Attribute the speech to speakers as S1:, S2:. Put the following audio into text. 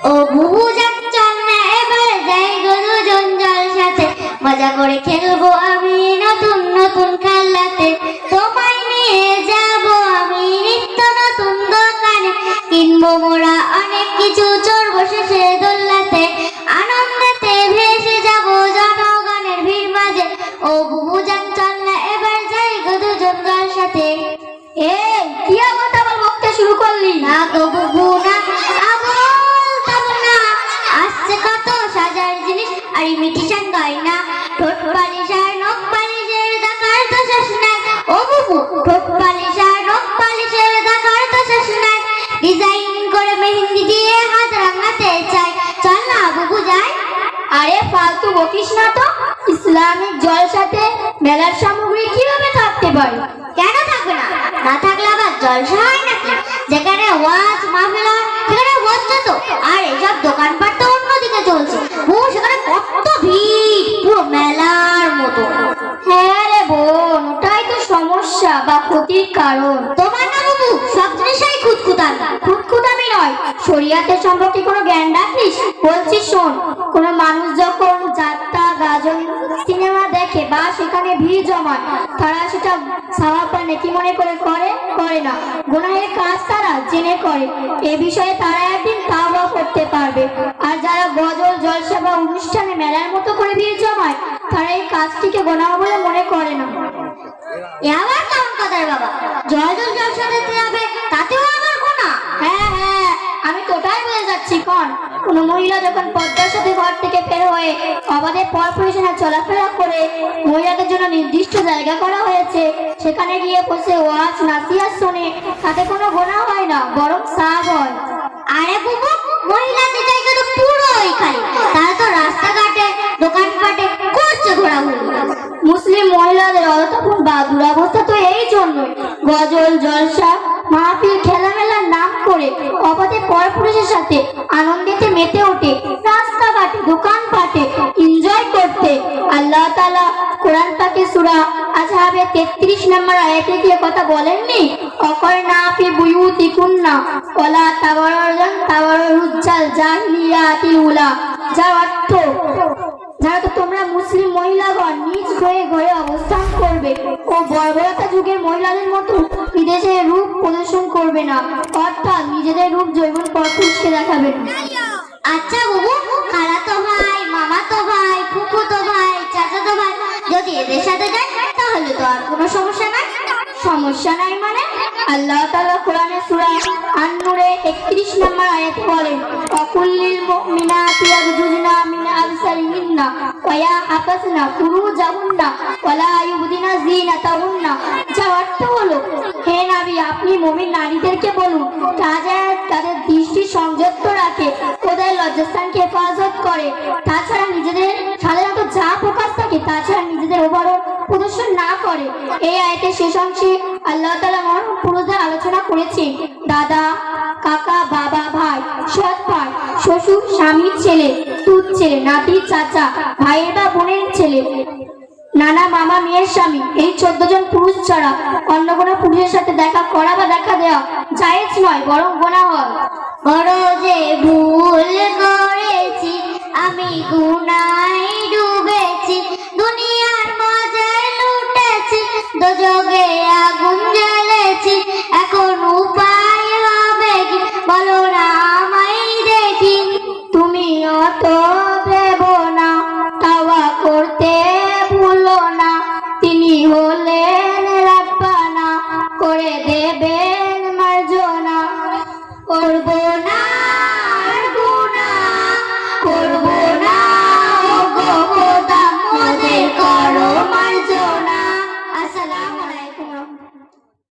S1: ও বুবু চল না এবার যাই গো দুজন সাথে। মজা করে খেলব আমি নতুন নতুন খেলাতে। তোমায় নিয়ে যাব আমি নিত্য নতুন দোকানে। কিনবো মোরা অনেক কিছু চড়বো শেষে দোল্লাতে। আনন্দেতে ভেসে যাব জনগণের ভিড় মাঝে। ও বুবু চল না এবার যাই গো দুজন সাথে।
S2: এই কি আবার আবার শুরু করলি?
S1: না জিনিস আর ইমিটেশন গয়না ঠোঁট পালিশ আর নখ পালিশের দেখার তো শেষ নাই। ও বুবু ঠোঁট পালিশ আর নখ পালিশের দেখার তো শেষ নাই। ডিজাইন করে মেহেন্দি দিয়ে হাত রাঙাতে চাই। চল না বুবু যাই।
S2: আরে ফালতু বকিস না তো। ইসলামিক জলসাতে মেলার সামগ্রী কীভাবে থাকতে পারে?
S1: কেন থাকবে না? না থাকলে আবার জলসা হয় নাকি? যেখানে ওয়াজ মাহফিল হয় সেখানে হচ্ছে তো আর এইসব দোকানপাট তো অন্যদিকে চলছে। ও সেখানে কত
S2: হ্যাঁ রে বোন, ওটাই তো সমস্যা বা ক্ষতির কারণ।
S1: তোমার সব জিনিসই খুঁতখুতান
S2: খুঁতখুঁতামি। নয় শরিয়াতের সম্পর্কে কোনো জ্ঞান রাখিস? বলছি শোন, কোনো মানুষ যখন যাত্রা, গাজন, সিনেমা সেখানে ভিড় জমায় তারা সেটা সাওয়াব বা নেকি মনে করে করে? করে না। গুনাহের কাজ তারা জেনে করে। এ বিষয়ে তারা একদিন তাওবা করতে পারবে। আর যারা গজল, জলসা বা অনুষ্ঠানে মেলার মতো করে ভিড় জমায়, তারা এই কাজটিকে গোনা বলে মনে করে না।
S1: এ আবার কেমন কথা বাবা? জয় জল জলসা দিতে যাবে তাতেও আবার কোনা
S2: হ্যাঁ হ্যাঁ আমি তোটাই বলে যাচ্ছি, কোন। কোন মহিলা যখন পদ্মার সাথে ঘর থেকে বের হয়ে অবাধে পর পুরুষেরা চলাফেরা করে নির্দিষ্ট জায়গা করা হয়েছে। সেখানে গিয়ে বসে ওয়াজ নাসিয়া শোনে। তাতে কোনো গোনা হয় না, বরং সাব হয়।
S1: আরে বুবু মহিলাদের জায়গা তো পুরোই খালি তারা তো রাস্তাঘাটে, দোকানপাটে করছে ঘোরাঘুরি।
S2: মুসলিম মহিলাদের অধপতন বা দুরাবস্থা তো এই জন্য গজল, জলসা, মাহফিল খেলামেলার নাম কোরআন পাকে সূরা আজহাবে 33 নম্বর আয়াতে গিয়ে কথা বলেননি? অকর না ফি বুয়ুতি কুন্না ওয়ালা তাবাররান তাবাররুজাল জাহিলিয়াতিল উলা। যার অর্থ, যারা তোমরা মুসলিম মহিলাগণ নিজ ঘরে ঘরে অবস্থান করবে ও বর্বরতা যুগের মহিলাদের মতো বিদেশে রূপ প্রদর্শন করবে না, অর্থাৎ নিজেদের রূপ জৈবন পরপুরুষকে দেখাবে না।
S1: আচ্ছা বুবু খালাতো ভাই মামাতো ভাই ফুফুতো ভাই চাচাতো ভাই যদি এদের সাথে যায় তাহলে তো আর কোনো সমস্যা নাই
S2: সমস্যা নাই মানে? আল্লাহ তাআলা কোরআনে সূরা আন-নূরে 31 নম্বর আয়াতে বলেন অকুল্লিল মুমিনাতি ইয়াগজুজনা মিন আবসারিহিন্না ওয়া ইয়াহফাজনা ফুরুজাহুন্না ওয়া লা ইউবদিনা যিনাতাহুন্না। যার অর্থ হলো, হে নবী, আপনি মুমিন নারীদেরকে বলুন তারা তাদের দৃষ্টি সংযত রাখে, ওদের লজ্জাস্থানকে হেফাজত করে। তাছাড়া নিজেদের করে। এই আয়তের শেষ অংশে আল্লাহ তালা মহান পুরুষদের আলোচনা করেছেন। দাদা, কাকা, বাবা, ভাই, সৎ ভাই, শ্বশুর স্বামীর ছেলে তুত ছেলে, নাতি, চাচা, ভাইয়ের বা বোনের ছেলে, নানা মামা, মেয়ের স্বামী, এই চোদ্দ জন পুরুষ ছাড়া অন্য কোনো পুরুষের সাথে দেখা করা বা দেখা দেওয়া জায়েজ নয়, বরং গোনা হয়।
S1: যে যোগে